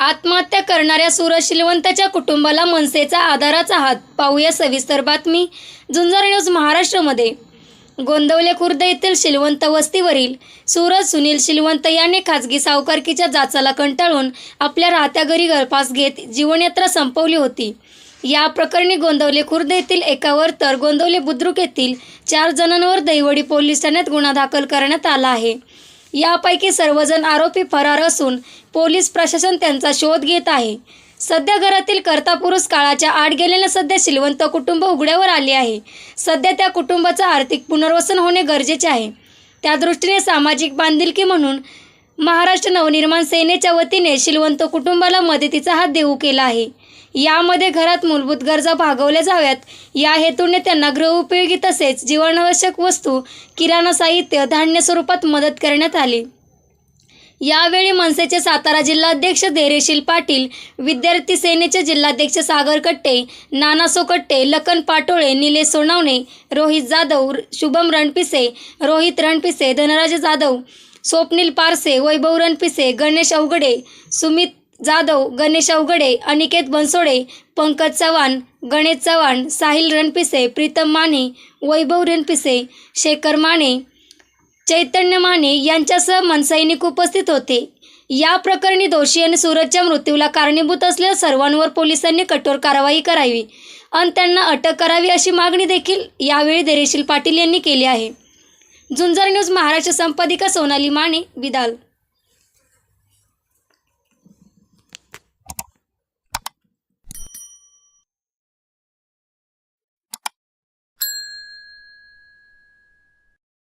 आत्महत्या करणाऱ्या सूरज शिलवंताच्या कुटुंबाला मनसेचा आधाराचा हात पाहूया सविस्तर बातमी. झुंजार न्यूज महाराष्ट्रामध्ये. गोंदवले खुर्द येथील शिलवंत वस्तीवरील सूरज सुनील शिलवंत याने खाजगी सावकारकीच्या जाचाला कंटाळून आपल्या राहत्या घरी गळफास घेत जीवनयात्रा संपवली होती. या प्रकरणी गोंदवले खुर्द येथील एकावर तर गोंदवले बुद्रुक येथील चार जणांवर दैवडी पोलीस ठाण्यात गुन्हा दाखल करण्यात आला आहे. यापैकी सर्वजण आरोपी फरार असून पोलीस प्रशासन त्यांचा शोध घेत आहे. सध्या घरातील कर्तापुरुष काळाच्या आड गेलेले सध्या शिलवंत कुटुंब उघड्यावर आले आहे. सध्या त्या कुटुंबाचं आर्थिक पुनर्वसन होणे गरजेचे आहे. त्या दृष्टीने सामाजिक बांधिलकी म्हणून महाराष्ट्र नवनिर्माण सेनेच्या वतीने शिलवंत कुटुंबाला मदतीचा हात देऊ केला आहे. यामध्ये घरात मूलभूत गरजा भागवल्या जाव्यात. या हेतूने त्यांना गृहउपयोगी तसेच जीवनावश्यक वस्तू किराणा साहित्य धान्य स्वरूपात मदत करण्यात आली. यावेळी मनसेचे सातारा जिल्हाध्यक्ष धैर्यशील पाटील विद्यार्थी सेनेचे जिल्हाध्यक्ष सागर कट्टे नाना सोकट्टे लखन पाटोळे निलेश सोनावणे रोहित जाधव शुभम रणपिसे रोहित रणपिसे धनराज जाधव स्वप्नील पारसे वैभव रणपिसे गणेश अवघडे सुमित जाधव गणेश अवघडे अनिकेत बनसोडे पंकज चव्हाण गणेश चव्हाण साहिल रणपिसे प्रीतम माने वैभव रणपिसे शेखर माने चैतन्य माने यांच्यासह मनसैनिक उपस्थित होते. या प्रकरणी दोषी आणि सूरजच्या मृत्यूला कारणीभूत असलेल्या सर्वांवर पोलिसांनी कठोर कारवाई करावी आणि त्यांना अटक करावी अशी मागणी देखील यावेळी धैर्यशील पाटील यांनी केली आहे. झुंजार न्यूज महाराष्ट्र संपादिका सोनाली माने विदाल.